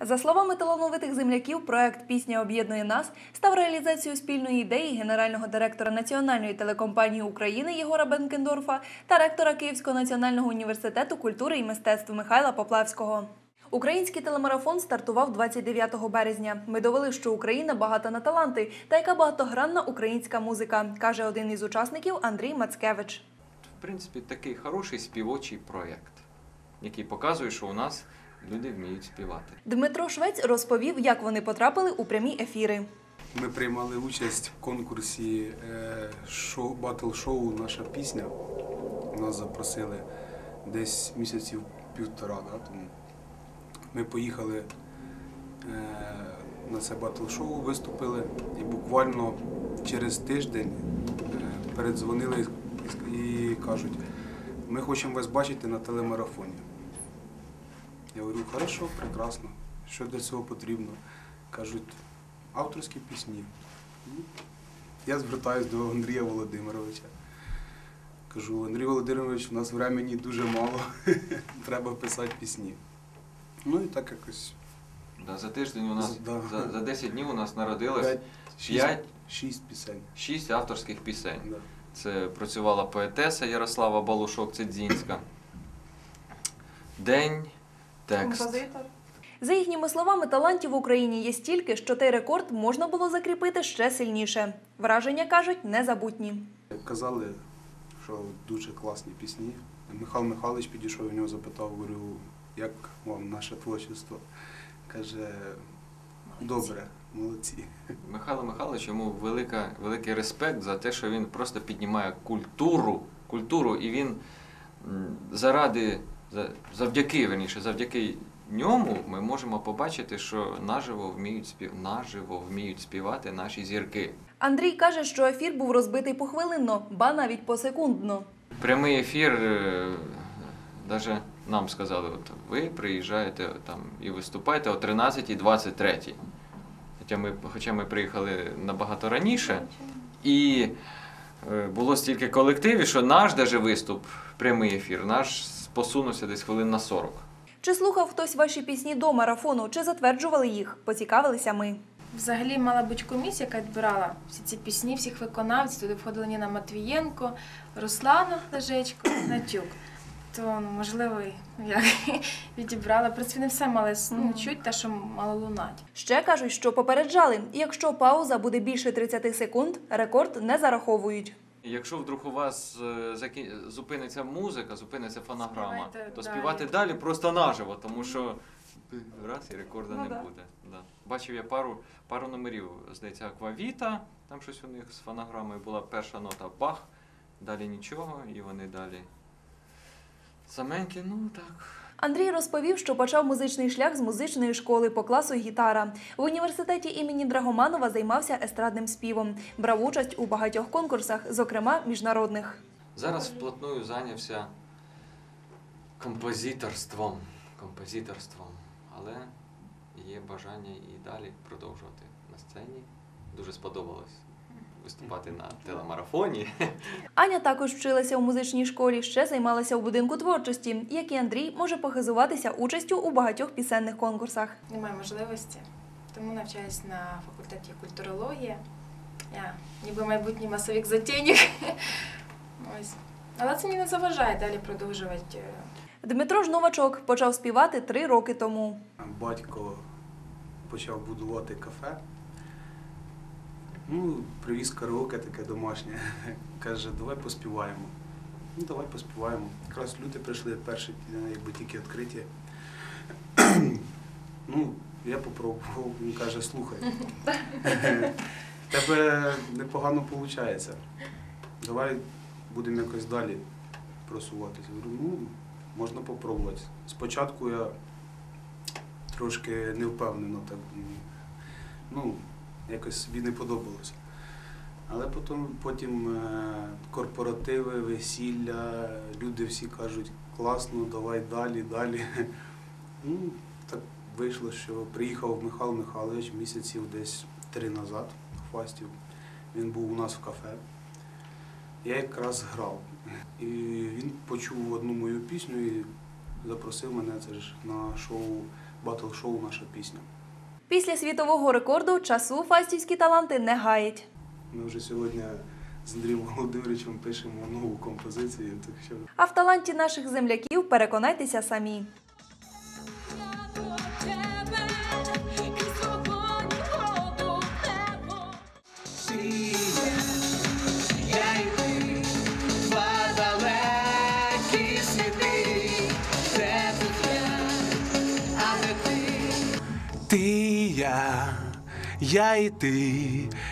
За словами талановитих земляків, проект Пісня об'єднує нас став реалізацією спільної ідеї генерального директора Національної телекомпанії України Єгора Бенкендорфа та ректора Київського національного університету культури і мистецтв Михайла Поплавського. Український телемарафон стартував 29 березня. Ми довели, що Україна багата на таланти та яка багатогранна українська музика, каже один із учасників Андрій Мацкевич. В принципі, такий хороший співочий проєкт, який показує, що у нас люди вміють співати. Дмитро Швець розповів, як вони потрапили у прямі ефіри. Ми приймали участь в конкурсі е, шоу, батл-шоу Наша пісня. Нас запросили десь місяців півтора да, тому. Ми поїхали е, на це батл-шоу, виступили і буквально через тиждень е, передзвонили і кажуть, ми хочемо вас бачити на телемарафоні. Я говорю, хорошо, прекрасно. Що для цього потрібно? Кажуть, авторські пісні. Ну, Я звертаюся до Андрія Володимировича. Кажу, Андрій Володимирович, у нас времени дуже мало, треба писати пісні. Ну і так якось Да, за тиждень у нас, Да. за, за 10 днів у нас народилось п'ять, шість, п'ять, шість пісень. 6 авторських пісень. Да. Це працювала поетеса Ярослава Балушок Цидзінська. День, текст. За їхніми словами, талантів в Україні є стільки, що той рекорд можна було закріпити ще сильніше. Враження кажуть незабутні. Казали, що дуже класні пісні. Михайло Михайлович підійшов, у нього запитав, говорю, як вам наше творчество? Каже, добре, молодці. Михайло Михайлович йому велика, великий респект за те, що він просто піднімає культуру, культуру і він заради, за- завдяки, верніше, завдяки ньому ми можемо побачити, що наживо вміють спів, наживо вміють співати наші зірки. Андрій каже, що ефір був розбитий похвилинно, ба навіть посекундно. Прямий ефір, навіть нам сказали, от ви приїжджаєте там і виступаєте о 13.23. Хоча ми, хоча ми приїхали набагато раніше, і е, було стільки колективів, що наш даже виступ, прямий ефір, наш посунувся десь хвилин на 40. Чи слухав хтось ваші пісні до марафону, чи затверджували їх? Поцікавилися ми. Взагалі мала бути комісія, яка відбирала всі ці пісні, всіх виконавців. Туди входила Ніна Матвієнко, Руслана Лежечко, Натюк. То можливо, як відібрала. В принципі, не все мали ну, чуть, те, що мало лунати. Ще кажуть, що попереджали, якщо пауза буде більше 30 секунд, рекорд не зараховують. І Якщо вдруг у вас е, закі- зупиниться музика, зупиниться фонограма, Співайте то співати далі просто наживо, тому що раз і рекорду Ну не да. буде. Да. Бачив я пару, пару номерів, здається, Аквавіта, там щось у них з фонограмою була перша нота бах, далі нічого, і вони далі. Саменькі, ну так. Андрій розповів, що почав музичний шлях з музичної школи по класу гітара. В університеті імені Драгоманова займався естрадним співом, брав участь у багатьох конкурсах, зокрема міжнародних. Зараз вплотную зайнявся композиторством. композиторством. Але є бажання і далі продовжувати на сцені. Дуже сподобалось виступати на телемарафоні. Аня також вчилася у музичній школі, ще займалася у будинку творчості, як і Андрій може похизуватися участю у багатьох пісенних конкурсах. Немає можливості. Тому навчаюсь на факультеті культурології. Я ніби майбутній масовик затейник. Ось. Але це мені не заважає далі продовжувати. Дмитро ж новачок почав співати три роки тому. Батько почав будувати кафе. Ну, привіз караоке таке домашнє. Каже, давай поспіваємо. Ну, давай поспіваємо. Якраз люди прийшли перші, е, якби тільки відкриті. Ну, я попробував, він каже, слухай. Тебе непогано виходить. Давай будемо якось далі просуватися. Говорю, ну, можна попробувати. Спочатку я трошки невпевнено так. Ну, якось собі не подобалося. Але потім, потім е, корпоративи, весілля, люди всі кажуть, класно, давай далі, далі. Ну, так вийшло, що приїхав Михайло Михайлович місяців десь три назад в Фастів. Він був у нас в кафе. Я якраз грав. І він почув одну мою пісню і запросив мене це ж на шоу батл-шоу наша пісня. Після світового рекорду часу фастівські таланти не гаять. Ми вже сьогодні з Андрієм Володимировичем пишемо нову композицію, так що А в таланті наших земляків переконайтеся самі. Я, і ти,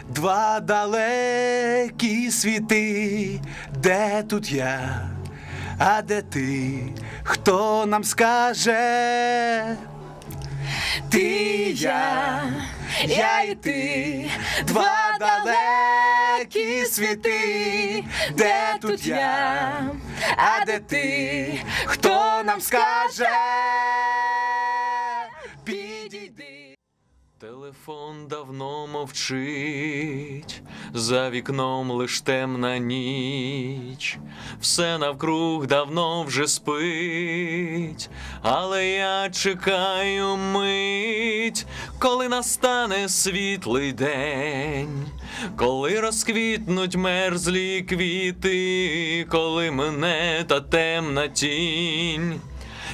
два далекі світи, де тут я, а де ти, хто нам скаже? Ти я, я і ти, два далекі світи, де тут я, а де ти, хто нам скаже? Телефон давно мовчить, за вікном лиш темна ніч, все навкруг давно вже спить, але я чекаю мить, коли настане світлий день, коли розквітнуть мерзлі квіти, коли мене та темна тінь.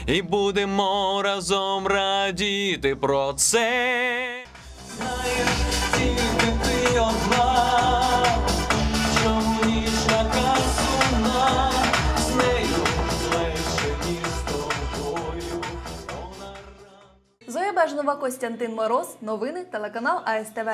І будемо разом радіти про це. Знаєш, тільки ти одна, Зоя Бежнова, Костянтин Мороз. Новини телеканал АСТВ.